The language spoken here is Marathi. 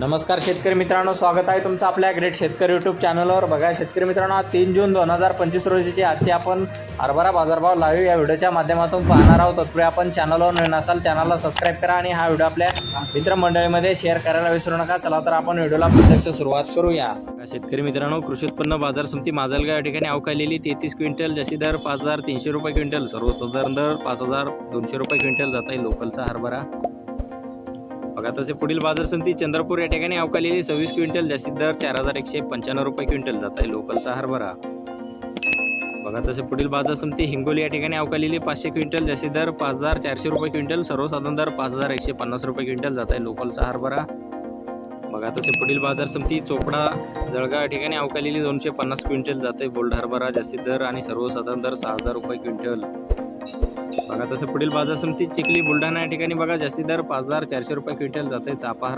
नमस्कार शेतकरी मित्रांनो स्वागत आहे तुमचं आपल्या ग्रेट शेतकरी यूट्यूब चॅनलवर बघा शेतकरी मित्रांनो तीन जून दोन हजार पंचवीस रोजीची आजची आपण हरभरा बाजारभाव लाईव्ह या व्हिडिओच्या माध्यमातून पाहणार आहोत. तत्पूर्वी आपण चॅनलवर नवीन असाल चॅनलला सबस्क्राईब करा आणि हा व्हिडिओ आपल्या मित्रमंडळीमध्ये शेअर करायला विसरू नका. चला तर आपण व्हिडिओला प्रत्यक्ष सुरुवात करूया. शेतकरी मित्रांनो कृषी उत्पन्न बाजार समिती माजलगाव या ठिकाणी अवकालेली तेहतीस क्विंटल जशी दर पाच हजार तीनशे रुपये क्विंटल सर्वसाधारण दर पाच हजार दोनशे रुपये क्विंटल जात आहे लोकलचा हरभरा. बघा तसे पुढील बाजार समिती चंद्रपूर या ठिकाणी अवकालेली सव्वीस क्विंटल जास्तीत दर चार हजार एकशे पंच्याण्णव रुपये क्विंटल जात आहे लोकलचा हरभरा बघा तसे पुढील बाजार समिती हिंगोली या ठिकाणी अवकालेली पाचशे क्विंटल जास्तीत दर पाच हजार चारशे रुपये क्विंटल सर्वसाधारण दर पाच हजार एकशे पन्नास रुपये क्विंटल जात आहे लोकलचा हरभरा बघा तसे पुढील बाजार समिती चोपडा जळगाव या ठिकाणी अवकालेली दोनशे पन्नास क्विंटल जाते बोल्ड हरभरा जास्तीत दर आणि सर्वसाधारण दर सहा हजार रुपये क्विंटल. बघा तसं पुढील बाजार समिती चिखली बुलढाणा या ठिकाणी बघा जास्तीत दर पाच हजार चारशे रुपये क्विंटल जाते चापा